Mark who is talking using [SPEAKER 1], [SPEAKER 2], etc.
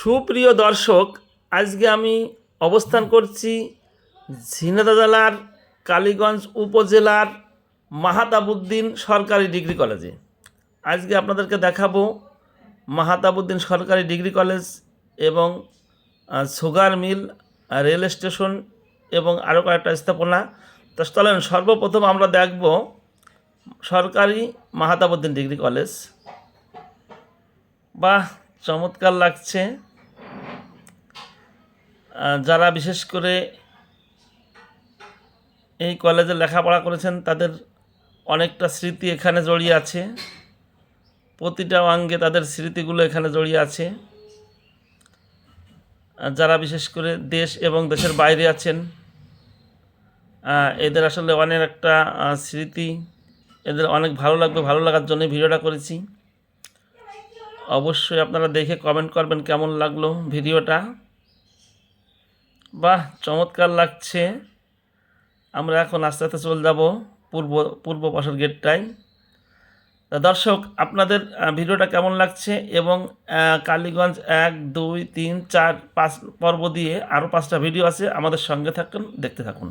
[SPEAKER 1] সুপ্রিয় দর্শক, আজকে আমি অবস্থান করছি ঝিনাইদহ জেলার কালীগঞ্জ উপজেলার মাহাতাবুদ্দিন সরকারি ডিগ্রি কলেজে। আজকে আপনাদেরকে দেখাবো মাহাতাবুদ্দিন সরকারি ডিগ্রি কলেজ এবং সুগার মিল রেল স্টেশন এবং আরও কয়েকটা স্থাপনা। তো চলেন, সর্বপ্রথম আমরা দেখব সরকারি মাহাতাবুদ্দিন ডিগ্রি কলেজ। বাহ, চমৎকার লাগছে। যারা বিশেষ করে এই কলেজে লেখাপড়া করেছেন, তাদের অনেকটা স্মৃতি এখানে জড়িয়ে আছে। প্রতিটা অঙ্গে তাদের স্মৃতিগুলো এখানে জড়িয়ে আছে। যারা বিশেষ করে দেশ এবং দেশের বাইরে আছেন এদের আসলে অনেক একটা স্মৃতি। এদের অনেক ভালো লাগবে, ভালো লাগার জন্য ভিডিওটা করেছি। অবশ্যই আপনারা দেখে কমেন্ট করবেন কেমন লাগল ভিডিওটা। বাহ, চমৎকার লাগছে। আমরা এখন আস্তে আস্তে চলে যাব পূর্ব পূর্ব পাশের গেটটায়। দর্শক, আপনাদের ভিডিওটা কেমন লাগছে এবং কালীগঞ্জ এক, দুই, তিন, চার, পাঁচ পর্ব দিয়ে আরও পাঁচটা ভিডিও আছে, আমাদের সঙ্গে থাকুন, দেখতে থাকুন।